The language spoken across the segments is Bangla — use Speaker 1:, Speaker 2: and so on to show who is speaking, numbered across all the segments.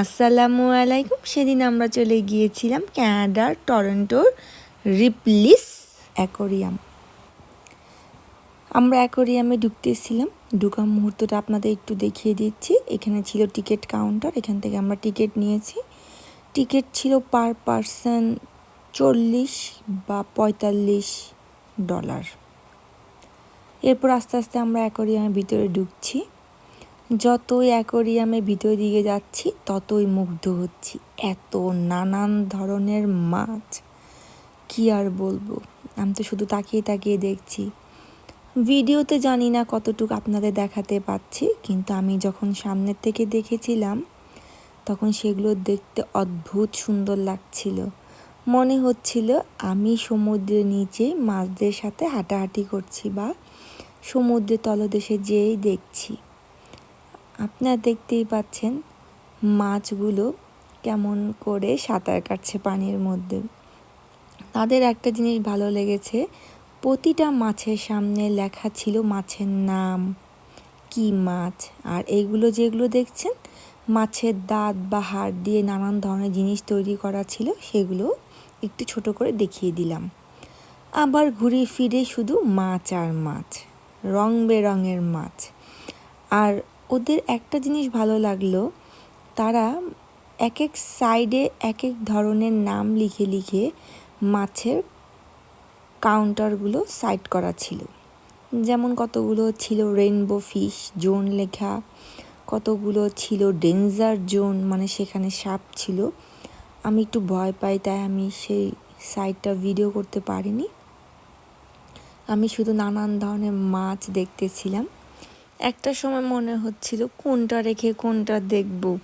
Speaker 1: আসসালামু আলাইকুম। সেদিন আমরা চলে গিয়েছিলাম ক্যানাডার টরন্টোর রিপলিস অ্যাকোরিয়াম। আমরা অ্যাকোরিয়ামে ঢুকতেছিলাম। ঢুকার মুহূর্তটা আপনাদের একটু দেখিয়ে দিচ্ছি। এখানে ছিল টিকিট কাউন্টার, এখান থেকে আমরা টিকিট নিয়েছি। টিকিট ছিল পার পারসন চল্লিশ বা পঁয়তাল্লিশ ডলার। এরপর আস্তে আস্তে আমরা অ্যাকোরিয়ামের ভিতরে ঢুকছি। যতই অ্যাকোরিয়ামের ভিতর দিকে যাচ্ছি, ততই মুগ্ধ হচ্ছি। এত নানান ধরনের মাছ। কি আর বলব? আমি তো শুধু তাকিয়ে তাকিয়ে দেখছি। ভিডিওতে জানি না কতটুকু আপনাদের দেখাতে পাচ্ছি, কিন্তু আমি যখন সামনের থেকে দেখেছিলাম, তখন সেগুলো দেখতে অদ্ভুত সুন্দর লাগছিল। মনে হচ্ছিল আমি সমুদ্রের নিচে মাছদের সাথে হাঁটাহাঁটি করছি বা সমুদ্রের তলদেশে যেয়েই দেখছি। আপনারা দেখতেই পাচ্ছেন মাছগুলো কেমন করে সাঁতার কাটছে পানির মধ্যে। তাদের একটা জিনিস ভালো লেগেছে, প্রতিটা মাছের সামনে লেখা ছিল মাছের নাম, কি মাছ, আর এইগুলো যেগুলো দেখছেন, মাছের দাঁত বা হাড় দিয়ে নানান ধরনের জিনিস তৈরি করা ছিল, সেগুলো একটু ছোট করে দেখিয়ে দিলাম। আবার ঘুরে ফিরে শুধু মাছ আর মাছ, রং বেরঙের মাছ। আর ওদের একটা জিনিস ভালো লাগল, তারা এক এক সাইডে এক এক ধরনের নাম লিখে লিখে মাছের কাউন্টারগুলো সাইড করা ছিল। যেমন কতগুলো ছিল রেইনবো ফিশ জোন লেখা, কতগুলো ছিল ডেঞ্জার জোন মানে সেখানে সাপ ছিল। আমি একটু ভয় পাই, তাই আমি সেই সাইডটা ভিডিও করতে পারিনি। আমি শুধু নানান ধরনের মাছ দেখতেছিলাম। একটা সময় মনে হচ্ছিল, কোনটা রেখে কোনটা দেখব?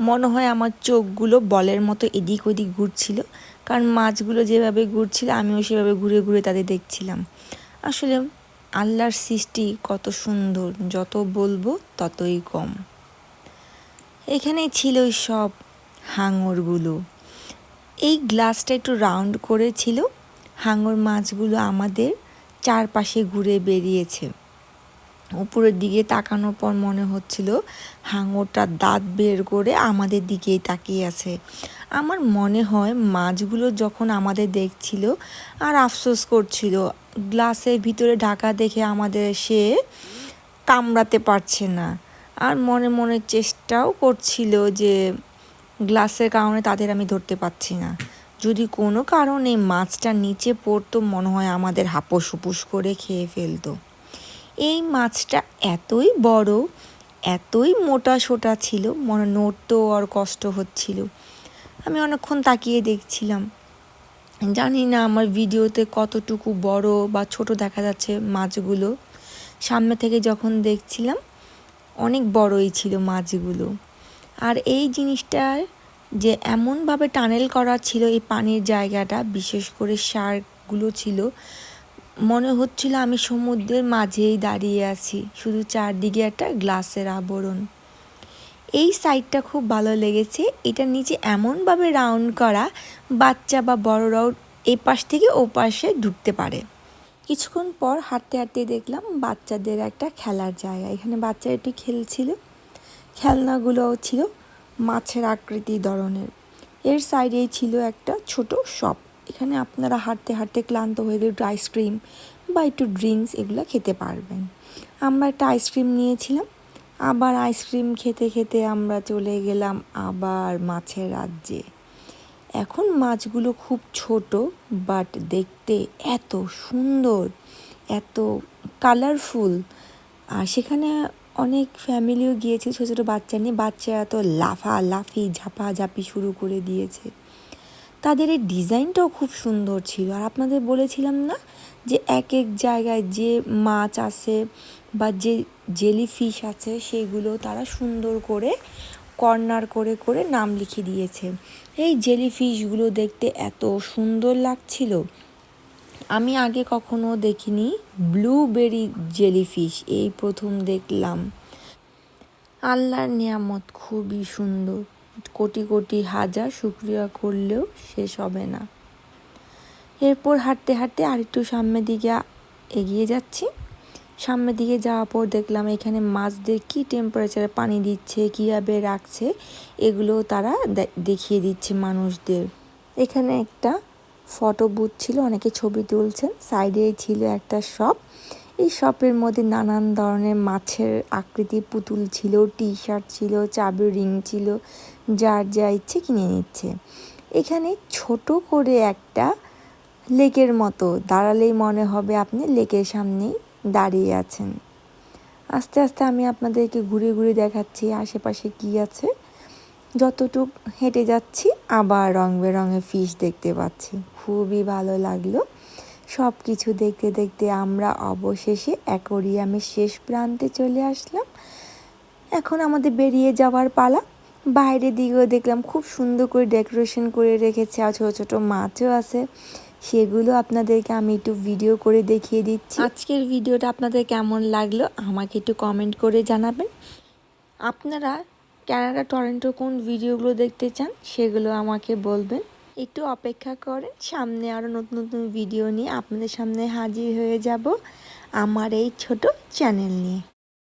Speaker 1: মনে হয় আমার চোখগুলো বলের মতো এদিক ওদিক ঘুরছিল, কারণ মাছগুলো যেভাবে ঘুরছিল, আমিও সেভাবে ঘুরে ঘুরে তাদের দেখছিলাম। আসলে আল্লাহর সৃষ্টি কত সুন্দর, যত বলব ততই কম। এখানে ছিল সব হাঙরগুলো। এই গ্লাসটা একটু রাউন্ড করেছিল, হাঙর মাছগুলো আমাদের চারপাশে ঘুরে বেরিয়েছে। উপরের দিকে তাকানোর পর মনে হচ্ছিল হাঙরটা দাঁত বের করে আমাদের দিকেই তাকিয়ে আছে। আমার মনে হয় মাছগুলো যখন আমাদের দেখছিল আর আফসোস করছিল, গ্লাসের ভিতরে ঢাকা দেখে আমাদের সে কামড়াতে পারছে না। আর মনে মনে চেষ্টাও করছিল যে গ্লাসের কারণে তাদের আমি ধরতে পারছি না। যদি কোনো কারণে মাছটা নিচে পড়তো, মনে হয় আমাদের হাপস হুপুস করে খেয়ে ফেলতো। এই মাছটা এতই বড়, এতই মোটা সোটা ছিল, মনে নড়তেও আর কষ্ট হচ্ছিল। আমি অনেকক্ষণ তাকিয়ে দেখছিলাম। জানি না আমার ভিডিওতে কতটুকু বড় বা ছোট দেখা যাচ্ছে মাছগুলো। সামনে থেকে যখন দেখছিলাম, অনেক বড়ই ছিল মাছগুলো। আর এই জিনিসটার যে এমনভাবে টানেল করা ছিল এই পানির জায়গাটা, বিশেষ করে শার্কগুলো ছিল মনে হচ্ছিল আমি সমুদ্রের মাঝেই দাঁড়িয়ে আছি, শুধু চারদিকে একটা গ্লাসের আবরণ। এই সাইডটা খুব ভালো লেগেছে। এটা নিচে এমনভাবে রাউন্ড করা, বাচ্চা বা বড়রাও এই পাশ থেকে ও পাশে ঢুকতে পারে। কিছুক্ষণ পর হাঁটতে হাঁটতে দেখলাম বাচ্চাদের একটা খেলার জায়গা। এখানে বাচ্চারা একটু খেলছিল। খেলনাগুলোও ছিল মাছের আকৃতি ধরনের। এর সাইডেই ছিল একটা ছোট শপ। এখানে আপনারা হাঁটতে হাঁটতে ক্লান্ত হয়ে গেলে একটু আইসক্রিম বা একটু ড্রিঙ্কস এগুলো খেতে পারবেন। আমরা একটা আইসক্রিম নিয়েছিলাম, আবার আইসক্রিম খেতে খেতে আমরা চলে গেলাম আবার মাছের রাজ্যে। এখন মাছগুলো খুব ছোট বাট দেখতে এত সুন্দর, এত কালারফুল আর সেখানে অনেক ফ্যামিলিও গিয়েছে ছোটো ছোটো বাচ্চা নিয়ে, বাচ্চারা তো লাফা লাফি, ঝাপা ঝাপি শুরু করে দিয়েছে। তাদের এই ডিজাইনটাও খুব সুন্দর ছিল। আর আপনাদের বলেছিলাম না যে এক এক জায়গায় যে মাছ আছে বা যে জেলি ফিশ আছে সেগুলো তারা সুন্দর করে কর্নার করে করে নাম লিখে দিয়েছে। এই জেলি ফিশগুলো দেখতে এত সুন্দর লাগছিল। আমি আগে কখনো দেখিনি ব্লুবেরি জেলিফিশ এই প্রথম দেখলাম। আল্লাহর নিয়ামত খুবই সুন্দর। কোটি কোটি হাজার শুক্রিয়া করলেও শেষ হবে না। এরপর হাঁটতে হাঁটতে আরেকটু সামনের দিকে এগিয়ে যাচ্ছি। সামনের দিকে যাওয়ার পর দেখলাম এখানে মাছদের কি টেম্পারেচারে পানি দিচ্ছে, কীভাবে রাখছে, এগুলো তারা দেখিয়ে দিচ্ছে মানুষদের। এখানে একটা ফটো বুথ ছিল, অনেকে ছবি তুলছেন। সাইডে ছিল একটা শপ এই শপের মধ্যে নানান ধরনের মাছের আকৃতি, পুতুল ছিল টি শার্ট ছিল চাবির রিং ছিল, যার যা ইচ্ছে কিনে নিচ্ছে। এখানে ছোট করে একটা লেকের মতো, দাঁড়ালেই মনে হবে আপনি লেকের সামনেই দাঁড়িয়ে আছেন। আস্তে আস্তে আমি আপনাদেরকে ঘুরে ঘুরে দেখাচ্ছি আশেপাশে কি আছে। যতটুক হেঁটে যাচ্ছি, আবার রং বেরঙের ফিশ দেখতে পাচ্ছি। খুবই ভালো লাগল। সব কিছু দেখতে দেখতে আমরা অবশেষে অ্যাকোরিয়ামের শেষ প্রান্তে চলে আসলাম। এখন আমাদের বেরিয়ে যাওয়ার পালা। বাইরের দিকেও দেখলাম খুব সুন্দর করে ডেকোরেশন করে রেখেছে আর ছোটো ছোটো মাছও আছে। সেগুলো আপনাদেরকে আমি একটু ভিডিও করে দেখিয়ে দিচ্ছি। আজকের ভিডিওটা আপনাদের কেমন লাগল আমাকে একটু কমেন্ট করে জানাবেন। আপনারা ক্যানাডা টরেন্টো কোন ভিডিওগুলো দেখতে চান সেগুলো আমাকে বলবেন। একটু অপেক্ষা করেন। সামনে আরও নতুন নতুন ভিডিও নিয়ে আপনাদের সামনে হাজির হয়ে যাব আমার এই ছোট চ্যানেল নিয়ে।